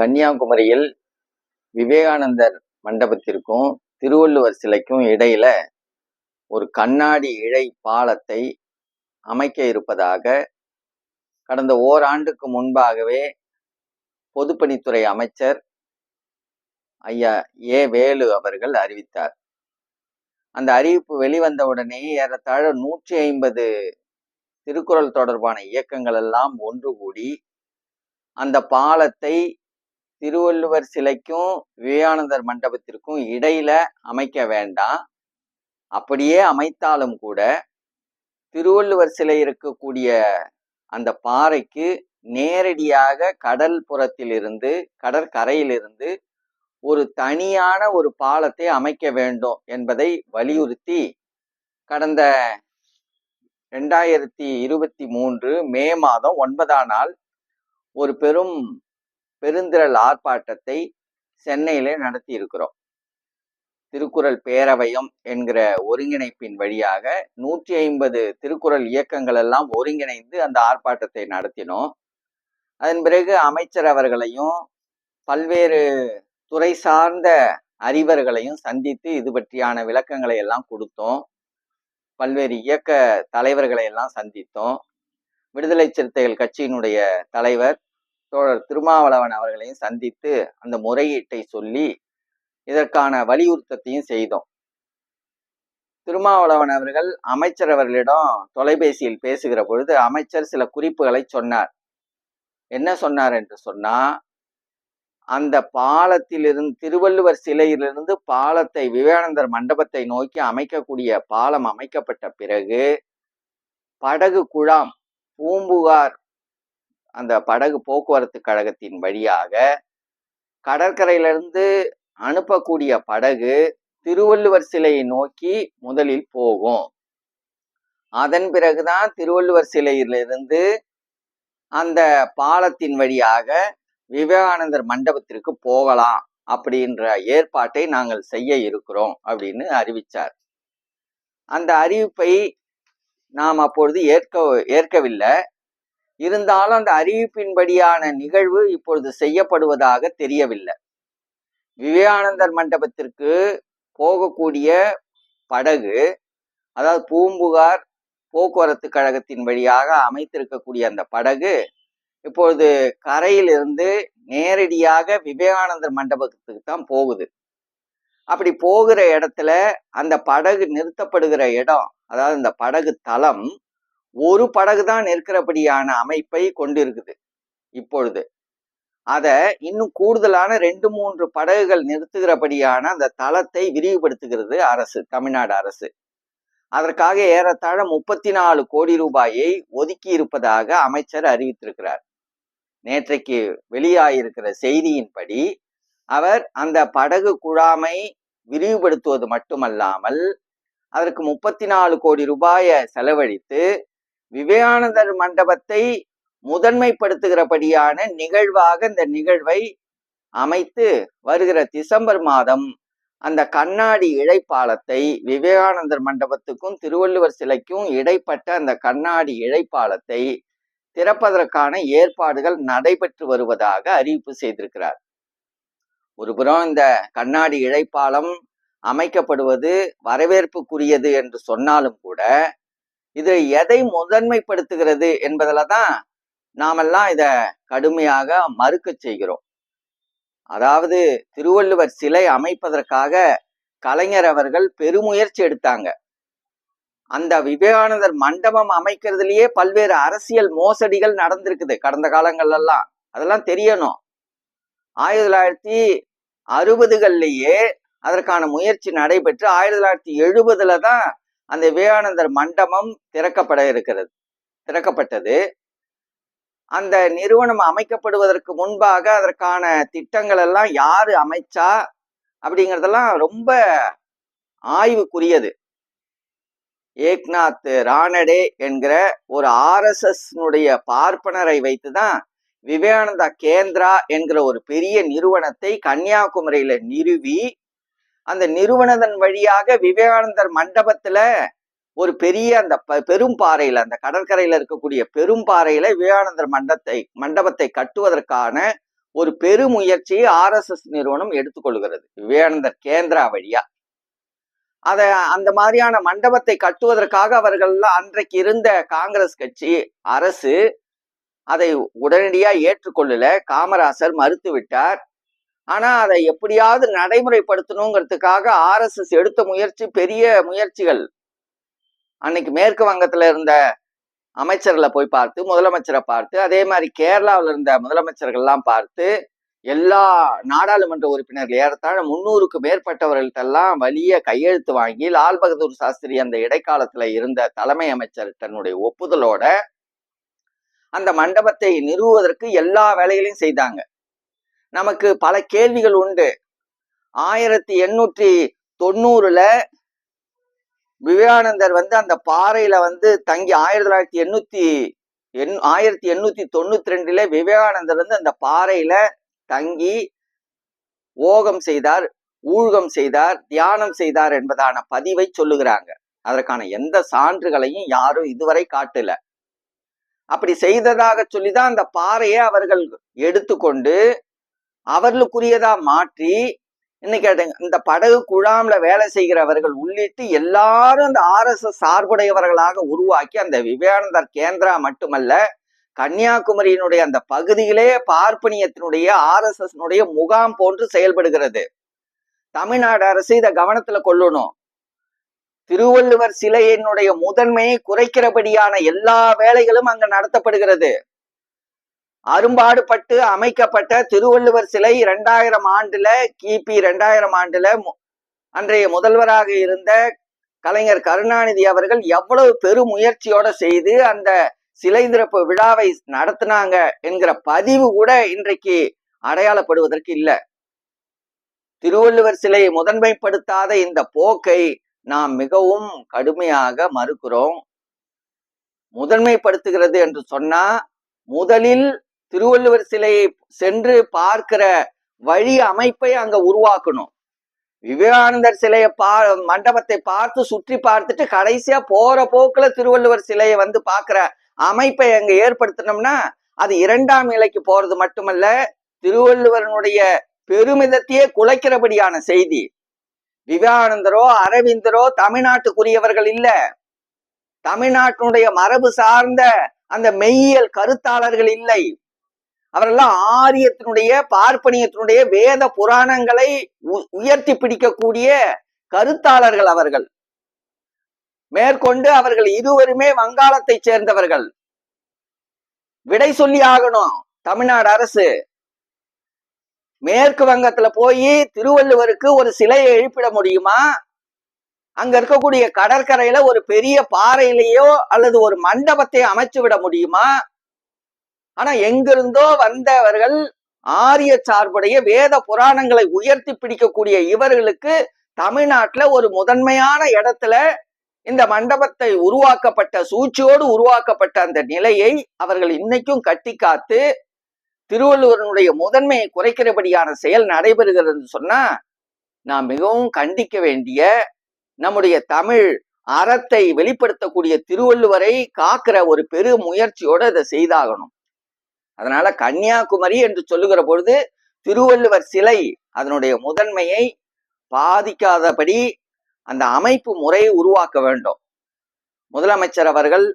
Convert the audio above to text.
கன்னியாகுமரியில் விவேகானந்தர் மண்டபத்திற்கும் திருவள்ளுவர் சிலைக்கும் இடையில ஒரு கண்ணாடி இழை பாலத்தை அமைக்க இருப்பதாக கடந்த ஓராண்டுக்கு முன்பாகவே பொதுப்பணித்துறை அமைச்சர் ஐயா ஏ வேலு அவர்கள் அறிவித்தார். அந்த அறிவிப்பு வெளிவந்தவுடனே ஏறத்தாழ நூற்றி ஐம்பது திருக்குறள் தொடர்பான இயக்கங்கள் எல்லாம் ஒன்று கூடி அந்த பாலத்தை திருவள்ளுவர் சிலைக்கும் விவேகானந்தர் மண்டபத்திற்கும் இடையில அமைக்க வேண்டாம். அப்படியே அமைத்தாலும் கூட திருவள்ளுவர் சிலை இருக்கக்கூடிய அந்த பாறைக்கு நேரடியாக கடல் புறத்திலிருந்து கடற்கரையிலிருந்து ஒரு தனியான ஒரு பாலத்தை அமைக்க வேண்டும் என்பதை வலியுறுத்தி கடந்த ரெண்டாயிரத்தி இருபத்தி மூன்று மே மாதம் ஒன்பதாம் நாள் ஒரு பெரும் பெருந்திரள் ஆர்ப்பாட்டத்தை சென்னையிலே நடத்தி இருக்கிறோம் திருக்குறள் பேரவையம் என்கிற ஒருங்கிணைப்பின் வழியாக நூற்றி ஐம்பது திருக்குறள் இயக்கங்கள் எல்லாம் ஒருங்கிணைந்து அந்த ஆர்ப்பாட்டத்தை நடத்தினோம். அதன் பிறகு அமைச்சர் அவர்களையும் பல்வேறு துறை சார்ந்த அறிவர்களையும் சந்தித்து இது பற்றியான விளக்கங்களை எல்லாம் கொடுத்தோம். பல்வேறு இயக்க தலைவர்களை எல்லாம் சந்தித்தோம். விடுதலை சிறுத்தைகள் கட்சியினுடைய தலைவர் தோழர் திருமாவளவன் அவர்களையும் சந்தித்து அந்த முறையீட்டை சொல்லி இதற்கான வலியுறுத்தத்தையும் செய்தோம். திருமாவளவன் அவர்கள் அமைச்சர் அவர்களிடம் தொலைபேசியில் பேசுகிற பொழுது அமைச்சர் சில குறிப்புகளை சொன்னார். என்ன சொன்னார் என்று சொன்னா அந்த பாலத்திலிருந்து திருவள்ளுவர் சிலையிலிருந்து பாலத்தை விவேகானந்தர் மண்டபத்தை நோக்கி அமைக்கக்கூடிய பாலம் அமைக்கப்பட்ட பிறகு படகு குழாம் பூம்புகார் அந்த படகு போக்குவரத்து கழகத்தின் வழியாக கடற்கரையிலிருந்து அனுப்பக்கூடிய படகு திருவள்ளுவர் சிலையை நோக்கி முதலில் போகும். அதன் பிறகுதான் திருவள்ளுவர் சிலையிலிருந்து அந்த பாலத்தின் வழியாக விவேகானந்தர் மண்டபத்திற்கு போகலாம் அப்படின்ற ஏற்பாட்டை நாங்கள் செய்ய இருக்கிறோம் அப்படின்னு அறிவிச்சார். அந்த அறிவிப்பை நாம் அப்பொழுது ஏற்க ஏற்கவில்லை. இருந்தாலும் அந்த அறிவிப்பின்படியான நிகழ்வு இப்பொழுது செய்யப்படுவதாக தெரியவில்லை. விவேகானந்தர் மண்டபத்திற்கு போகக்கூடிய படகு அதாவது பூம்புகார் போக்குவரத்து கழகத்தின் வழியாக அமைத்திருக்கக்கூடிய அந்த படகு இப்பொழுது கரையிலிருந்து நேரடியாக விவேகானந்தர் மண்டபத்துக்கு தான் போகுது. அப்படி போகிற இடத்துல அந்த படகு நிறுத்தப்படுகிற இடம் அதாவது இந்த படகு தளம் ஒரு படகு தான் நிற்கிறபடியான அமைப்பை கொண்டிருக்குது இப்பொழுது. அதை இன்னும் கூடுதலான ரெண்டு மூன்று படகுகள் நிறுத்துகிறபடியான அந்த தளத்தை விரிவுபடுத்துகிறது அரசு தமிழ்நாடு அரசு. அதற்காக ஏறத்தாழ முப்பத்தி நாலு கோடி ரூபாயை ஒதுக்கி இருப்பதாக அமைச்சர் அறிவித்திருக்கிறார். நேற்றைக்கு வெளியாயிருக்கிற செய்தியின்படி அவர் அந்த படகு குழாமை விரிவுபடுத்துவது மட்டுமல்லாமல் அதற்கு முப்பத்தி நாலு கோடி ரூபாயை செலவழித்து விவேகானந்தர் மண்டபத்தை முதன்மைப்படுத்துகிறபடியான நிகழ்வாக இந்த நிகழ்வை அமைத்து வருகிற டிசம்பர் மாதம் அந்த கண்ணாடி இழைப்பாலத்தை விவேகானந்தர் மண்டபத்துக்கும் திருவள்ளுவர் சிலைக்கும் இடைப்பட்ட அந்த கண்ணாடி இழைப்பாலத்தை திறப்பதற்கான ஏற்பாடுகள் நடைபெற்று வருவதாக அறிவிப்பு செய்திருக்கிறார். ஒருபுறம் இந்த கண்ணாடி இழைப்பாலம் அமைக்கப்படுவது வரவேற்புக்குரியது என்று சொன்னாலும் கூட இது எதை முதன்மைப்படுத்துகிறது என்பதில் தான் நாமெல்லாம் இதை கடுமையாக மறுக்க செய்கிறோம். அதாவது திருவள்ளுவர் சிலை அமைப்பதற்காக கலைஞர் அவர்கள் பெருமுயற்சி எடுத்தாங்க. அந்த விவேகானந்தர் மண்டபம் அமைக்கிறதுலயே பல்வேறு அரசியல் மோசடிகள் நடந்திருக்குது கடந்த காலங்கள்ல எல்லாம் அதெல்லாம் தெரியணும். ஆயிரத்தி தொள்ளாயிரத்தி அறுபதுகள்லயே அதற்கான முயற்சி நடைபெற்று ஆயிரத்தி தொள்ளாயிரத்தி எழுபதுல தான் அந்த விவேகானந்தர் மண்டபம் திறக்கப்பட இருக்கிறது திறக்கப்பட்டது. அந்த நிறுவனம் அமைக்கப்படுவதற்கு முன்பாக அதற்கான திட்டங்கள் எல்லாம் யாரு அமைச்சா அப்படிங்கிறதெல்லாம் ரொம்ப ஆய்வுக்குரியது. ஏக்நாத் ராணடே என்கிற ஒரு ஆர்எஸ்எஸ்னுடைய பார்ப்பனரை வைத்துதான் விவேகானந்தா கேந்திரா என்கிற ஒரு பெரிய நிறுவனத்தை கன்னியாகுமரியில நிறுவி அந்த நிறுவனதன் வழியாக விவேகானந்தர் மண்டபத்துல ஒரு பெரிய அந்த ப- பெரும் பாறையில அந்த கடற்கரையில இருக்கக்கூடிய பெரும் பாறையில விவேகானந்தர் மண்டத்தை மண்டபத்தை கட்டுவதற்கான ஒரு பெருமுயற்சியை ஆர்எஸ்எஸ் நிறுவனம் எடுத்துக்கொள்கிறது. விவேகானந்தர் கேந்திரா வழியா. அத அந்த மாதிரியான மண்டபத்தை கட்டுவதற்காக அவர்கள் அன்றைக்கு இருந்த காங்கிரஸ் கட்சி அரசு அதை உடனடியா ஏற்றுக்கொள்ளல. காமராசர் மறுத்து விட்டார் ஆனா அதை எப்படியாவது நடைமுறைப்படுத்தணுங்கிறதுக்காக ஆர்எஸ்எஸ் எடுத்த முயற்சி பெரிய முயற்சிகள். அன்னைக்கு மேற்கு வங்கத்துல இருந்த அமைச்சர்களை போய் பார்த்து முதலமைச்சரை பார்த்து அதே மாதிரி கேரளாவில் இருந்த முதலமைச்சர்கள்லாம் பார்த்து எல்லா நாடாளுமன்ற உறுப்பினர்கள் ஏறத்தாழ முன்னூறுக்கு மேற்பட்டவர்கள்ட்டெல்லாம் வலிய கையெழுத்து வாங்கி லால் பகதூர் சாஸ்திரி அந்த இடைக்காலத்துல இருந்த தலைமை அமைச்சர் தன்னுடைய ஒப்புதலோட அந்த மண்டபத்தை நிறுவுவதற்கு எல்லா வேலைகளையும் செய்தாங்க. நமக்கு பல கேள்விகள் உண்டு. ஆயிரத்தி எண்ணூற்றி தொண்ணூறுல விவேகானந்தர் வந்து அந்த பாறையில வந்து தங்கி ஆயிரத்தி தொள்ளாயிரத்தி எண்ணூத்தி எண் ஆயிரத்தி எண்ணூத்தி தொண்ணூத்தி ரெண்டுல விவேகானந்தர் வந்து அந்த பாறையில தங்கி ஓகம் செய்தார் ஊழ்கம் செய்தார் தியானம் செய்தார் என்பதான பதிவை சொல்லுகிறாங்க. அதற்கான எந்த சான்றுகளையும் யாரும் இதுவரை காட்டல. அப்படி செய்ததாக சொல்லிதான் அந்த பாறையை அவர்கள் எடுத்துக்கொண்டு அவர்களுக்குரியதா மாற்றி இன்னைக்கு அது- இந்த படகு குழாம்ல வேலை செய்கிறவர்கள் உள்ளிட்டு எல்லாரும் அந்த ஆர்எஸ்எஸ் சார்புடையவர்களாக உருவாக்கி அந்த விவேகானந்தர் கேந்திரா மட்டுமல்ல கன்னியாகுமரியினுடைய அந்த பகுதியிலே பார்ப்பனியத்தினுடைய ஆர்எஸ்எஸ்னுடைய முகாம் போன்று செயல்படுகிறது. தமிழ்நாடு அரசு இதை கவனத்துல கொள்ளணும். திருவள்ளுவர் சிலையினுடைய முதன்மையை குறைக்கிறபடியான எல்லா வேலைகளும் அங்க நடத்தப்படுகிறது. அரும்பாடுபட்டு அமைக்கப்பட்ட திருவள்ளுவர் சிலை இரண்டாயிரம் ஆண்டுல கிபி இரண்டாயிரம் ஆண்டுல மு- அன்றைய முதல்வராக இருந்த கலைஞர் கருணாநிதி அவர்கள் எவ்வளவு பெரும் முயற்சியோட செய்து அந்த சிலை திறப்பு விழாவை நடத்தினாங்க என்கிற பதிவு கூட இன்றைக்கு அடையாளப்படுவதற்கு இல்லை. திருவள்ளுவர் சிலையை முதன்மைப்படுத்தாத இந்த போக்கை நாம் மிகவும் கடுமையாக மறுக்கிறோம். முதன்மைப்படுத்துகிறது என்று சொன்னா முதலில் திருவள்ளுவர் சிலையை சென்று பார்க்கிற வழி அமைப்பை அங்க உருவாக்கணும். விவேகானந்தர் சிலையை பா மண்டபத்தை பார்த்து சுற்றி பார்த்துட்டு கடைசியா போற போக்குல திருவள்ளுவர் சிலையை வந்து பாக்குற அமைப்பை அங்க ஏற்படுத்தினோம்னா அது இரண்டாம் நிலைக்கு போறது மட்டுமல்ல திருவள்ளுவரனுடைய பெருமிதத்தையே குலைக்கிறபடியான செய்தி. விவேகானந்தரோ அரவிந்தரோ தமிழ்நாட்டுக்குரியவர்கள் இல்ல. தமிழ்நாட்டினுடைய மரபு சார்ந்த அந்த மெய்யியல் கருத்தாளர்கள் இல்லை. அவரெல்லாம் ஆரியத்தினுடைய பார்ப்பனியத்தினுடைய வேத புராணங்களை உ- உயர்த்தி பிடிக்கக்கூடிய கருத்தாளர்கள் அவர்கள். மேற்கொண்டு அவர்கள் இருவருமே வங்காளத்தை சேர்ந்தவர்கள். விடை சொல்லி ஆகணும் தமிழ்நாடு அரசு. மேற்கு வங்கத்துல போய் திருவள்ளுவருக்கு ஒரு சிலையை எழுப்பிட முடியுமா? அங்க இருக்கக்கூடிய கடற்கரையில ஒரு பெரிய பாறையிலேயோ அல்லது ஒரு மண்டபத்தை அமைச்சு விட முடியுமா? ஆனா எங்கிருந்தோ வந்தவர்கள் ஆரிய சார்புடைய வேத புராணங்களை உயர்த்தி பிடிக்கக்கூடிய இவர்களுக்கு தமிழ்நாட்டுல ஒரு முதன்மையான இடத்துல இந்த மண்டபத்தை உருவாக்கப்பட்ட சூழ்ச்சியோடு உருவாக்கப்பட்ட அந்த நிலையை அவர்கள் இன்னைக்கும் கட்டி காத்து திருவள்ளுவரனுடைய முதன்மையை குறைக்கிறபடியான செயல் நடைபெறுகிறது சொன்னா நாம் மிகவும் கண்டிக்க வேண்டிய நம்முடைய தமிழ் அறத்தை வெளிப்படுத்தக்கூடிய திருவள்ளுவரை காக்கிற ஒரு பெரு முயற்சியோட அதை செய்தாகணும். அதனால கன்னியாகுமரி என்று சொல்லுகிற பொழுது திருவள்ளுவர் சிலை அதனுடைய முதன்மையை பாதிக்காதபடி அந்த அமைப்பு முறையை உருவாக்க வேண்டும். முதலமைச்சர் அவர்கள்